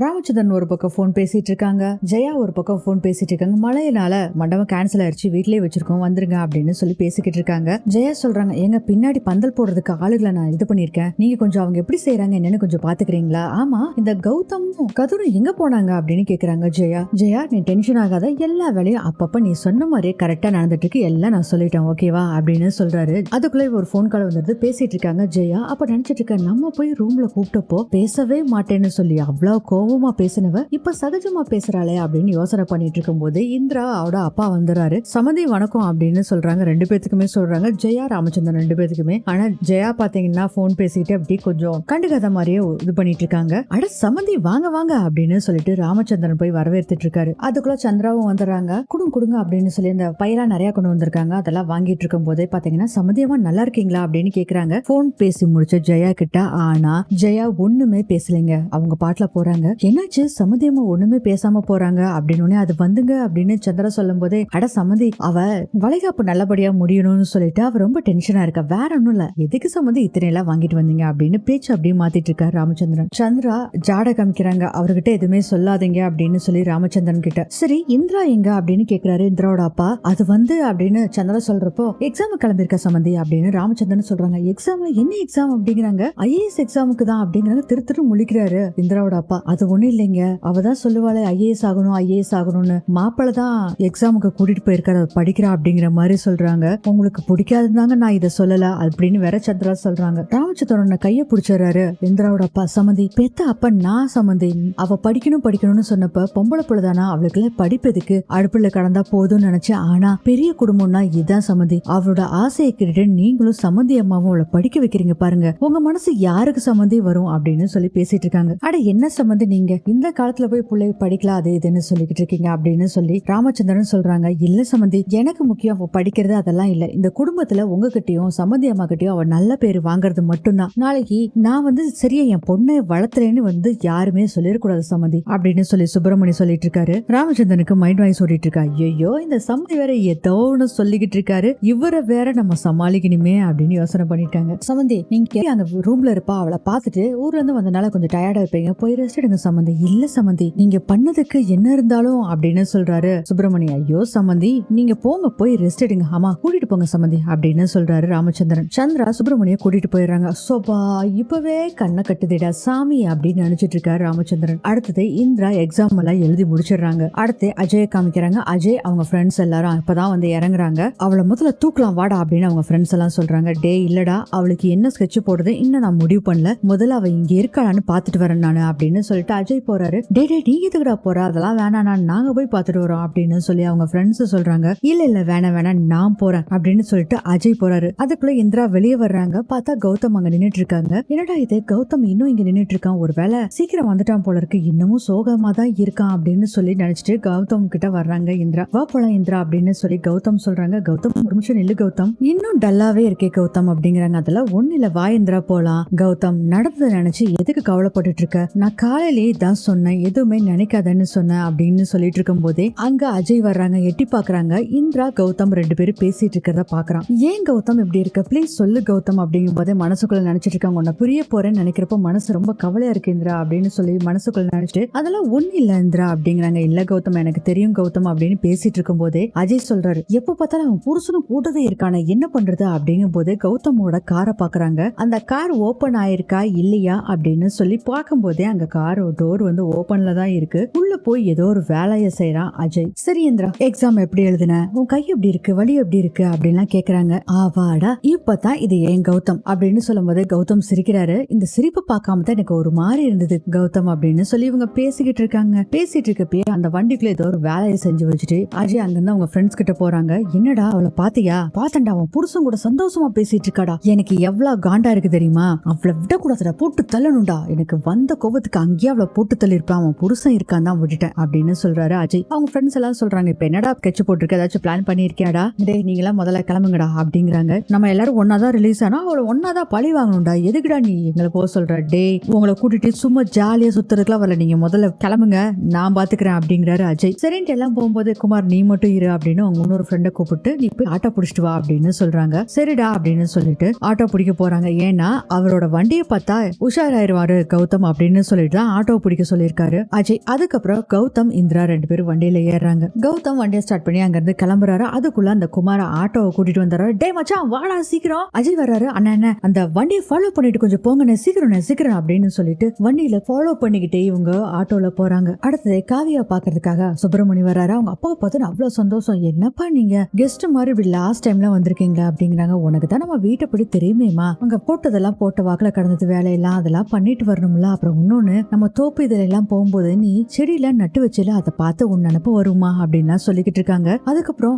ராமச்சந்திரன் ஒரு பக்கம் ஃபோன் பேசிட்டு இருக்காங்க ஜெயா ஒரு பக்கம் ஃபோன் பேசிட்டு இருக்காங்க மழையினால மண்டபம் கேன்சல் ஆயிடுச்சு வீட்லயே வச்சிருக்கோம் வந்துருங்க அப்படின்னு சொல்லி பேசிக்கிட்டு இருக்காங்க. ஜெயா சொல்றாங்க எங்க பின்னாடி பந்தல் போடுறதுக்கு ஆளுகளை நான் இது பண்ணிருக்கேன் நீங்க கொஞ்சம் அவங்க எப்படி செய்யறாங்க என்னன்னு கொஞ்சம் பாத்துக்கிறீங்களா? ஆமா இந்த கௌதமும் கதிரும் எங்க போனாங்க? அப்படின்னு கேக்குறாங்க ஜெயா. ஜெயா நீ டென்ஷன் ஆகாத எல்லா வேலையும் அப்பப்ப நீ சொன்ன மாதிரியே கரெக்டா நடந்துட்டு இருக்கு எல்லாம் நான் சொல்லிட்டேன் ஓகேவா அப்படின்னு சொல்றாரு. அதுக்குள்ள ஒரு ஃபோன் கால் வந்துருது பேசிட்டு இருக்காங்க ஜெயா. அப்ப நினைச்சிட்டு இருக்க நம்ம போய் ரூம்ல கூப்பிட்டப்போ பேசவே மாட்டேன்னு சொல்லி அவ்வளவு கோவம் பேசினவ இப்ப சகஜமா பேசுறாளே அப்படின்னு யோசனை பண்ணிட்டு இருக்கும்போது இந்திரா அவட அப்பா வந்துறாரு. சமதி வணக்கம் அப்படின்னு சொல்றாங்க. ரெண்டு பேத்துக்குமே சொல்றாங்க. ஜெயா ராமச்சந்திரன் ரெண்டு பேத்துக்குமே. ஆனா ஜெயா பாத்தீங்கன்னா போன் பேசிட்டு அப்படி கொஞ்சம் கண்டுக்காத மாதிரியே இது பண்ணிட்டு இருக்காங்க. அட சமந்தி வாங்க வாங்க அப்படின்னு சொல்லிட்டு ராமச்சந்திரன் போய் வரவேற்றுட்டு இருக்காரு. அதுக்குள்ள சந்திராவும் வந்துடுறாங்க. குடுங்க குடுங்க அப்படின்னு சொல்லி இந்த பையெல்லாம் நிறைய கொண்டு வந்திருக்காங்க. அதெல்லாம் வாங்கிட்டு இருக்கும் போதே பாத்தீங்கன்னா சமதியமா நல்லா இருக்கீங்களா அப்படின்னு கேக்குறாங்க. போன் பேசி முடிச்ச ஜெயா கிட்ட ஆனா ஜெயா ஒண்ணுமே பேசலைங்க. அவங்க பாட்டுல போறாங்க. என்னாச்சு? சமதியம்மா ஒண்ணுமே பேசாம போறாங்க. அப்படின்னு அது வந்துங்க அப்படின்னு சந்திரா சொல்லும் போதே அட சமதி அவ வளைகாப்பு நல்லபடியா முடியணும்னு சொல்லிட்டு அவ ரொம்ப டென்ஷனா இருக்கா. வேற ஒண்ணும் இல்ல. எதுக்கு சம்மந்தி இத்தனை எல்லாம் வாங்கிட்டு வந்தீங்க? அப்படின்னு பேச்சு அப்படியே மாத்திட்டு இருக்காரு ராமச்சந்திரன். சந்திரா ஜாட காமிக்கிறாங்க அவர்கிட்ட எதுவுமே சொல்லாதீங்க அப்படின்னு சொல்லி ராமச்சந்திரன் கிட்ட. சரி இந்திரா எங்க? அப்படின்னு கேக்குறாரு இந்திராவோட அப்பா. அது வந்து அப்படின்னு சந்திரா சொல்றப்போ எக்ஸாம் கிளம்பிருக்க சம்மந்தி அப்படின்னு ராமச்சந்திரன் சொல்றாங்க. எக்ஸாம் என்ன எக்ஸாம் அப்படிங்கிறாங்க? ஐஏஎஸ் எக்ஸாமுக்கு தான் அப்படிங்கிறாங்க திரு திரு முழிக்கிறாரு இந்திராவோட அப்பா. அது ஒண்ணும் இல்லைங்க. அவ தான் சொல்லுவாள் ஐஏஎஸ் ஆகணும் ஐஏஎஸ் ஆகணும்னு. மாப்பிள்ள தான் எக்ஸாமுக்கு கூட்டிட்டு போயிருக்காரு. அவ படிக்கிறா அப்படிங்கிற மாதிரி சொல்றாங்க. உங்களுக்கு பிடிக்காதுதாங்க நான் இதை சொல்லல அப்படின்னு வேற சந்திரா சொல்றாங்க. ராமச்சந்திரன் கையை பிடிச்சிடுறாரு. இந்திராவோட அப்பா சமந்தி பெத்த அப்பா நான் சம்மந்தி அவ படிக்கணும் படிக்கணும்னு சொன்னப்ப பொம்பளை பிள்ளைதானா அவளுக்குள்ள படிப்பதுக்கு அடுப்புல கடந்தா போதும்னு நினைச்சேன். ஆனா பெரிய குடும்பம்னா இதுதான் சமந்தி. அவளோட ஆசையை கேட்டுட்டு நீங்களும் சம்மந்தி அம்மாவும் அவளை படிக்க வைக்கிறீங்க பாருங்க. உங்க மனசு யாருக்கு சம்மந்தி வரும்? அப்படின்னு சொல்லி பேசிட்டு இருக்காங்க. அட என்ன சம்மந்தி நீங்க இந்த காலத்துல போய் பிள்ளை படிக்கலாம் அது இதுன்னு சொல்லிக்கிட்டு இருக்கீங்க அப்படின்னு சொல்லி ராமச்சந்திரன் சொல்றாங்க. இல்ல சம்மந்தி எனக்கு முக்கியம் படிக்கிறது அதெல்லாம் இல்ல. இந்த குடும்பத்துல உங்ககிட்டயும் சம்மந்தி அம்மா கிட்டயும் அவ நல்ல பேர் வாங்குறது மட்டும்தான். நாளைக்கு நான் வந்து சரியா என் பொண்ணை வளர்த்துறேன்னு வந்து யாருமே சொல்லிடக்கூடாது சம்மந்தி அப்படின்னு சொல்லி சுப்பிரமணி சொல்லிட்டு இருக்காரு. ராமச்சந்திரனுக்கு மைண்ட் வாய்ஸ் ஓடிட்டு இருக்கா. ஐயோ இந்த சம்மந்தி வேற ஏதோ ஒண்ணு சொல்லிக்கிட்டு இருக்காரு. இவரை வேற நம்ம சமாளிக்கணுமே அப்படின்னு யோசனை பண்ணிருக்காங்க சம்மந்தி நீங்க அங்க ரூம்ல இருப்பா அவளை பார்த்துட்டு ஊர்ல இருந்து வந்தனால கொஞ்சம் டயர்டா இருப்பீங்க. போய் ரெஸ்ட் எடுங்க சம்மந்தி இல்ல சம்மந்தி நீங்க பண்ணதுக்கு என்ன இருந்தாலும் அப்படின்னு சொல்றாரு சுப்பிரமணிய ஐயோ சம்மந்தி நீங்க போங்க போய் ரெஸ்ட் எடுங்க ஆமா கூட்டிட்டு போங்க சம்மந்தி அப்படின்னு சொல்றாரு ராமச்சந்திரன். சந்திரா சுப்பிரமணிய கூட்டிட்டு போயிடுறாங்க. சோபா இப்பவே கண்ணை கட்டுதிடா சாமி அப்படின்னு நினைச்சிட்டு இருக்காரு ராமச்சந்திரன். அடுத்தது இந்திரா எக்ஸாம் எல்லாம் எழுதி முடிச்சிடுறாங்க. அடுத்து அஜய காமிக்கிறாங்க. அஜய் அவங்க ஃப்ரெண்ட்ஸ் எல்லாரும் இப்பதான் வந்து இறங்குறாங்க. அவளை முதல்ல தூக்கலாம் வாடா அப்படின்னு அவங்க ஃப்ரெண்ட்ஸ் எல்லாம் சொல்றாங்க. டே இல்லடா அவளுக்கு என்ன ஸ்கெட்ச் போடுறது? இன்னும் நான் முடிவு பண்ணல. முதல்ல அவ இங்க இருக்காளான்னு பாத்துட்டு வரேன் நான் அப்படின்னு சொல்லிட்டு அஜய் போறாரு. டே டே நீ எதுக்குடா போற? அதெல்லாம் வேணாம் நாங்க போய் பாத்துட்டு வரோம் அப்படின்னு சொல்லி அவங்க ஃப்ரெண்ட்ஸ் சொல்றாங்க. இல்ல இல்ல வேணாம் வேணாம் நான் போறேன் அப்படின்னு சொல்லிட்டு அஜய் போறாரு. அதுக்குள்ள இந்திரா வெளியே வர்றாங்க. பார்த்தா கௌதம் அங்க நின்னுட்டு இருக்காங்க என்னடா இது? கௌதம் இன்னும் இங்க நின்னுட்டு இருக்கான் ஒருவேளை சீக்கிரம் வந்துட்டான் போல இருக்கு. இன்னமும் சோகமா தான் இருக்கான் அப்படின்னு சொல்லி நினைச்சிட்டு கௌதம் கிட்ட வர்றாங்க இந்திரா. வா போலாம் இந்திரா அப்படின்னு சொல்லி கௌதம் சொல்றாங்க. கௌதம் ஒரு நிமிஷம் நில்லு கௌதம். இன்னும் டல்லாவே இருக்கே கௌதம் அப்படிங்கிறாங்க. அதெல்லாம் ஒண்ணு இல்ல. வா இந்திரா போலாம். கௌதம் நடந்ததை நினைச்சு எதுக்கு கவலைப்பட்டுட்டு இருக்க? நான் காலையில காலையிலேயே தான் சொன்னேன் எதுவுமே நினைக்காதன்னு சொன்னேன் அப்படின்னு சொல்லிட்டு இருக்கும் போதே அங்க அஜய் வர்றாங்க எட்டி பாக்குறாங்க. இந்திரா கௌதம் ரெண்டு பேரும் பேசிட்டு இருக்கிறத பாக்குறான். ஏன் கௌதம் இப்படி இருக்க? ப்ளீஸ் சொல்லு கௌதம் அப்படிங்கும் போதே மனசுக்குள்ள நினைச்சிட்டு இருக்காங்க. உன்னை புரிய போறேன்னு நினைக்கிறப்ப மனசு ரொம்ப கவலையா இருக்கு இந்திரா அப்படின்னு சொல்லி மனசுக்குள்ள நினைச்சிட்டு அதெல்லாம் ஒண்ணு இல்ல இந்திரா அப்படிங்கிறாங்க. இல்ல கௌதம் எனக்கு தெரியும் கௌதம் அப்படின்னு பேசிட்டு இருக்கும் போதே அஜய் சொல்றாரு. எப்ப பார்த்தாலும் அவன் புருஷனும் கூட்டவே இருக்கானே என்ன பண்றது? அப்படிங்கும் போது கௌதமோட காரை பாக்குறாங்க. அந்த கார் ஓபன் ஆயிருக்கா இல்லையா அப்படின்னு சொல்லி பார்க்கும் போதே அங்க காரோட டோர் வந்து ஓபன்ல தான் இருக்கு. உள்ள போய் ஏதோ ஒரு வேலையை செய்யறான் அஜய். சரி இந்திரா எக்ஸாம் எப்படி எழுதுன? உன் கை எப்படி இருக்கு? வலி எப்படி இருக்கு? அப்படின்லாம் கேக்குறாங்க. ஆவாடா இப்பதான் இது ஏன் கௌதம்? அப்படின்னு சொல்லும் போது கௌதம் சிரிக்கிறாரு. இந்த சிரிப்பை பார்க்காம தான் எனக்கு ஒரு மாதிரி இருந்தது கௌதம் அப்படின்னு சொல்லி இவங்க பேசிக்கிட்டு இருக்காங்க. பேசிட்டு இருக்கப்பயே அந்த வண்டிக்குள்ள ஏதோ ஒரு வேலையை செஞ்சு வச்சுட்டு அஜய் அங்கிருந்து அவங்க ஃப்ரெண்ட்ஸ் கிட்ட போறாங்க. என்னடா அவளை பாத்தியா? பாத்தண்டா அவன் புருஷன் கூட சந்தோஷமா பேசிட்டு இருக்காடா. எனக்கு எவ்வளவு காண்டா இருக்கு தெரியுமா? அவளை விடக்கூடாதுடா போட்டு தள்ளணும்டா. எனக்கு வந்த கோபத்துக்கு அங்கேயே அவளை போட்டு தள்ளிருப்பான் அவன் புருஷன் இருக்கான் தான் விட்டுட்டேன் அப்படின்னு சொல்றாரு அஜய். அவங்க ஃப்ரெண்ட்ஸ் எல்லாம் சொல்றாங்க இப்ப என்னடா கெச்சு போட்டிருக்க? ஏதாச்சும் பிளான் பண்ணிருக்கியாடா டே நீங்க எல்லாம் முதல்ல கிளம்புங்கடா அப்படிங்கிறாங்க. நம்ம எல்லாரும் ஒன்னாதான் ரிலீஸ் ஆனா அவளை ஒன்னாதான் பழி வாங்கணும்டா. எதுக்குடா நீ எங்களை போக சொல்ற? டேய் உங்களை கூட்டிட்டு சும்மா ஜாலியா சுத்துறதுக்குலாம் வரல. நீங்க முதல்ல கிளம்புங்க நான் பாத்துக்கிறேன் அப்படிங்கிறாரு அஜய். சரின்ட்டு எல்லாம் போகும்போது குமார் நீ மட்டும் இரு அப்படின்னு அவங்க இன்னொரு ஃப்ரெண்டை கூப்பிட்டு நீ போய் ஆட்டோ பிடிச்சிட்டு வா அப்படின்னு சொல்றாங்க. சரிடா அப்படின்னு சொல்லிட்டு ஆட்டோ பிடிக்க போறாங்க. ஏன்னா அவரோட வண்டியை பார்த்தா உஷாராயிருவாரு கௌதம் அப்படின்னு சொல்லிட்டு தான் ஆட்டோ ஆட்டோ பிடிக்க சொல்லியிருக்காரு. அஜய் அதுக்கப்புறம் கௌதம் இந்திரா ரெண்டு பேரும் வண்டியில ஏறாங்க கௌதம் வண்டியை ஸ்டார்ட் பண்ணி அங்க இருந்து கிளம்புறாரு. அதுக்குள்ள அந்த குமார ஆட்டோவை கூட்டிட்டு வந்தாரு டே மச்சான் வாடா சீக்கிரம். அஜய் வர்றாரு. அண்ணா என்ன அந்த வண்டியை ஃபாலோ பண்ணிட்டு கொஞ்சம் போங்கண்ணே. சீக்கிரம் சீக்கிரம் அப்படின்னு சொல்லிட்டு வண்டியில ஃபாலோ பண்ணிக்கிட்டே இவங்க ஆட்டோல போறாங்க. அடுத்தது காவியா பாக்குறதுக்காக சுப்பிரமணி வர்றாரு. அவங்க அப்பாவை பார்த்து அவ்வளவு சந்தோஷம். என்னப்பா நீங்க? கெஸ்ட் மாதிரி இப்படி லாஸ்ட் டைம்ல வந்திருக்கீங்க அப்படிங்கிறாங்க. உனக்கு தான் நம்ம வீட்டை படி தெரியுமேமா அங்க போட்டதெல்லாம் போட்ட வாக்குல கடந்தது வேலையெல்லாம் அதெல்லாம் பண்ணிட்டு வரணும்ல. அப்புறம் இன்னொன்னு நம்ம தோப்பு இதெல்லாம் எல்லாம் போகும்போது நீ செடியில நட்டு வச்சல அதை பார்த்து உன் நினப்பு வருமா? அப்படின்னா சொல்லிக்கிட்டு இருக்காங்க. அதுக்கப்புறம்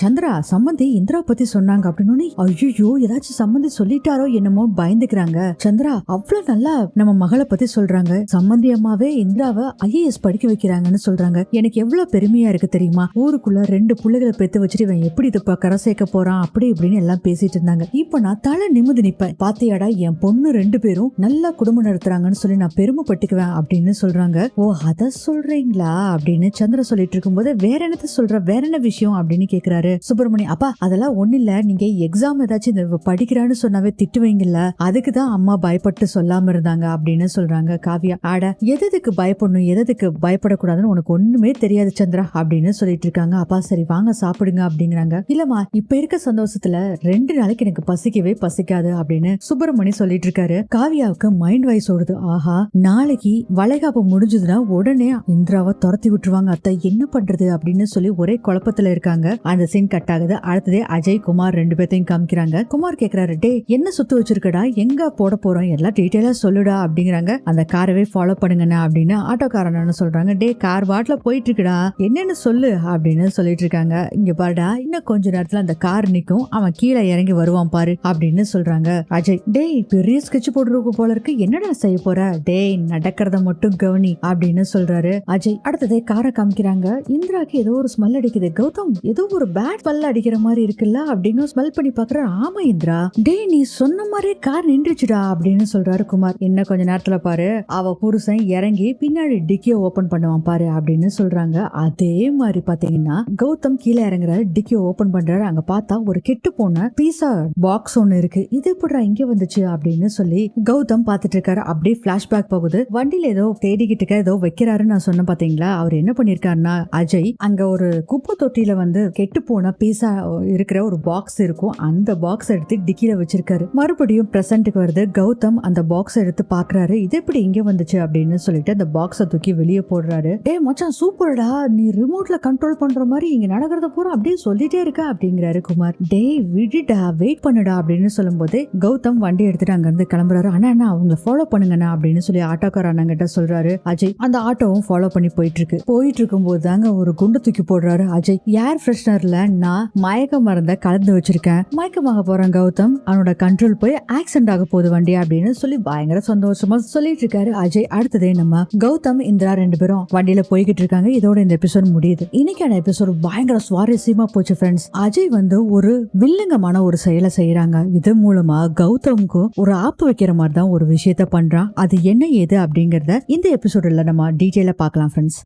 சந்திரா சம்மந்தி இந்திரா பத்தி சொன்னாங்க அப்படின்னு ஐயோ ஏதாச்சும் சம்மந்தி சொல்லிட்டாரோ என்னமோ பயந்துக்கிறாங்க. சந்திரா அவ்வளவு நல்லா நம்ம மகளை பத்தி சொல்றாங்க. சம்மந்தி அம்மாவே இந்திராவை ஐஏஎஸ் படிக்க வைக்கிறாங்கன்னு சொல்றாங்க. எனக்கு எவ்வளவு பெருமையா இருக்கு தெரியுமா? ஊருக்குள்ள ரெண்டு பிள்ளைகளை பெத்து வச்சுட்டு இவன் எப்படி இது கரை சேர்க்க போறான்? அப்படி இப்படின்னு எல்லாம் பேசிட்டு இருந்தாங்க. இப்போ நான் தலை நிமிந்து நிப்பேன். பாத்தியாடா என் பொண்ணு ரெண்டு பேரும் நல்லா குடும்பம் நடத்துறாங்கன்னு சொல்லி நான் பெருமைப்பட்டுக்குவேன். அப்படின்னு சொல்றாங்க. ஓ அத சொல்றீங்களா? அப்படின்னு சந்திர சொல்லிட்டு இருக்கும்போது வேற என்னத்த சொல்ற? வேற என்ன விஷயம்? அப்படின்னு கேக்குறாரு சுப்பிரமணி. அப்பா அதெல்லாம் ஒண்ணு இல்ல. நீங்க எக்ஸாம் ஏதாச்சும் இந்த படிக்கிறான்னு சொன்னாவே திட்டுவீங்கல்ல அதுக்கு தான் அம்மா பயப்பட்டு சொல்லாம இருந்தாங்க அப்படின்னு சொல்றாங்க காவியா. ஆட எதுக்கு பயப்படணும்? எதுக்கு பயப்படக்கூடாதுன்னு உனக்கு ஒண்ணுமே தெரியாது சந்திரா அப்படின்னு சொல்லிட்டு இருக்காங்க. அப்பா சரி வாங்க சாப்பிடுங்க அப்படிங்கிறாங்க. இல்லம்மா இப்ப இருக்க சந்தோஷத்துல ரெண்டு நாளைக்கு எனக்கு பசிக்கவே பசிக்காது அப்படின்னு சுப்பிரமணி சொல்லிட்டு இருக்காரு. காவியாவுக்கு மைண்ட் வாய்ஸ் ஓடுது. ஆஹா நாளைக்கு வளைகாப்பு முடிஞ்சதுன்னா உடனே இந்திராவை துரத்தி விட்டுருவாங்க. அத்தை என்ன பண்றது அப்படின்னு சொல்லி ஒரே குழப்பத்துல இருக்காங்க. அந்த சீன் கட் ஆகுது. அடுத்ததே அஜய் குமார் ரெண்டு பேர்த்தையும் காமிக்கிறாங்க. குமார் கேக்குறாரு டே என்ன சுத்து வச்சிருக்கடா? எங்க போட போறோம்? எல்லாம் டீட்டெயிலா சொல்லுடா அப்படிங்கிறாங்க. அந்த காரவே ஃபாலோ பண்ணுங்கண்ணா அப்படின்னு ஆட்டோக்காரன்னு சொல்றாங்க. டே கார் வாட்ல போயிட்டு இருக்குடா என்னன்னு சொல்லு அப்படின்னு சொல்லிட்டு இருக்காங்க. இங்க பாருடா இன்னும் கொஞ்ச நேரத்துல அந்த கார் நிக்கும். அவன் கீழே இறங்கி வருவான் பாரு அப்படின்னு சொல்றாங்க. அஜய் டேய் பெரிய ஸ்கெட்ச் போட்டுருக்கு போல இருக்கு. என்னடா செய்ய போற? டேய் நடக்க நடக்கிறத மட்டும் கவனி அப்படின்னு சொல்றாரு. அஜய் அடுத்தது காரை காமிக்கிறாங்க. இந்திராக்கு ஏதோ ஒரு ஸ்மெல் அடிக்குது. கௌதம் ஏதோ ஒரு பேட் ஸ்மெல் அடிக்கிற மாதிரி இருக்குல்ல அப்படின்னு ஸ்மெல் பண்ணி பாக்குற ஆமா இந்திரா. டேய் நீ சொன்ன மாதிரி கார் நின்றுச்சுடா அப்படின்னு சொல்றாரு குமார். என்ன கொஞ்ச நேரத்துல பாரு. அவ புருஷன் இறங்கி பின்னாடி டிக்கிய ஓபன் பண்ணுவான் பாரு அப்படின்னு சொல்றாங்க. அதே மாதிரி பாத்தீங்கன்னா கௌதம் கீழே இறங்குறாரு. டிக்கிய ஓபன் பண்றாரு. அங்க பார்த்தா ஒரு கெட்டு போன பீஸா பாக்ஸ் ஒன்னு இருக்கு. இது எப்படிடா இங்க வந்துச்சு அப்படின்னு சொல்லி கௌதம் பாத்துட்டு இருக்காரு. அப்படியே பிளாஷ்பேக் போகுது. வண்டியில ஏதோ தேடிக்கிட்டு இருக்க ஏதோ வைக்கிறாருன்னு நான் சொன்னேன் பாத்தீங்களா? அவர் என்ன பண்ணிருக்காருன்னா அஜய் அங்க ஒரு குப்பை தொட்டியில வந்து கெட்டு போன பீஸா இருக்கிற ஒரு பாக்ஸ் இருக்கும். அந்த பாக்ஸ் எடுத்து டிக்கில வச்சிருக்காரு. மறுபடியும் பிரசன்ட்டுக்கு வருது. கௌதம் அந்த பாக்ஸ் எடுத்து பாக்குறாரு. இது எப்படி இங்க வந்துச்சு அப்படின்னு சொல்லிட்டு அந்த பாக்ஸை தூக்கி வெளியே போடுறாரு. ஏ மச்சான் சூப்பர்டா. நீ ரிமோட்ல கண்ட்ரோல் பண்ற மாதிரி இங்க நடக்கிறத பூரா அப்படியே சொல்லிட்டே இருக்க அப்படிங்கிறாரு குமார். டேய் விடுடா. வெயிட் பண்ணுடா அப்படின்னு சொல்லும்போது கௌதம் வண்டி எடுத்துட்டு அங்க இருந்து கிளம்புறாரு. ஆனா அண்ணா அவங்கள ஃபாலோ பண்ணுங்கண்ணா அப்படின்னு சொல்லி ஆட்டோக்காரன் அண்ணங்கிட்ட சொல்றாரு அஜய் அந்த ஆட்டோவும் ஃபாலோ பண்ணி போயிட்டு இருக்கு போயிட்டு இருக்கும்போது தாங்க ஒரு குண்டு தூக்கி போடுறாரு அஜய். ஏர் ஃப்ரெஷ்னர்ல நான் மயக்க மருந்த கலந்து வச்சிருக்கேன். மயக்கமாக போறான் கௌதம். அவனோட கண்ட்ரோல் போய் ஆக்சிடென்ட் ஆக போகுது வண்டி அப்படின்னு சொல்லி பயங்கர சந்தோஷமா சொல்லிட்டு இருக்காரு அஜய். அடுத்ததே நம்ம கௌதம் இந்திரா ரெண்டு பேரும் வண்டியில போய்கிட்டு இருக்காங்க. இதோட இந்த எபிசோட் முடியுது. இன்னைக்கான எபிசோட் பயங்கர சுவாரஸ்யமா போச்சு ஃப்ரெண்ட்ஸ் அஜய் வந்து ஒரு வில்லங்கமான ஒரு செயலை செய்யறாங்க இது மூலமா கௌதம்க்கு ஒரு ஆப்பு வைக்கிற மாதிரி தான் ஒரு விஷயத்த பண்றான். அது என்ன ஏது அப்படிங்கறத இந்த எபிசோட்ல நம்ம டீட்டெயிலா பார்க்கலாம் ஃப்ரெண்ட்ஸ்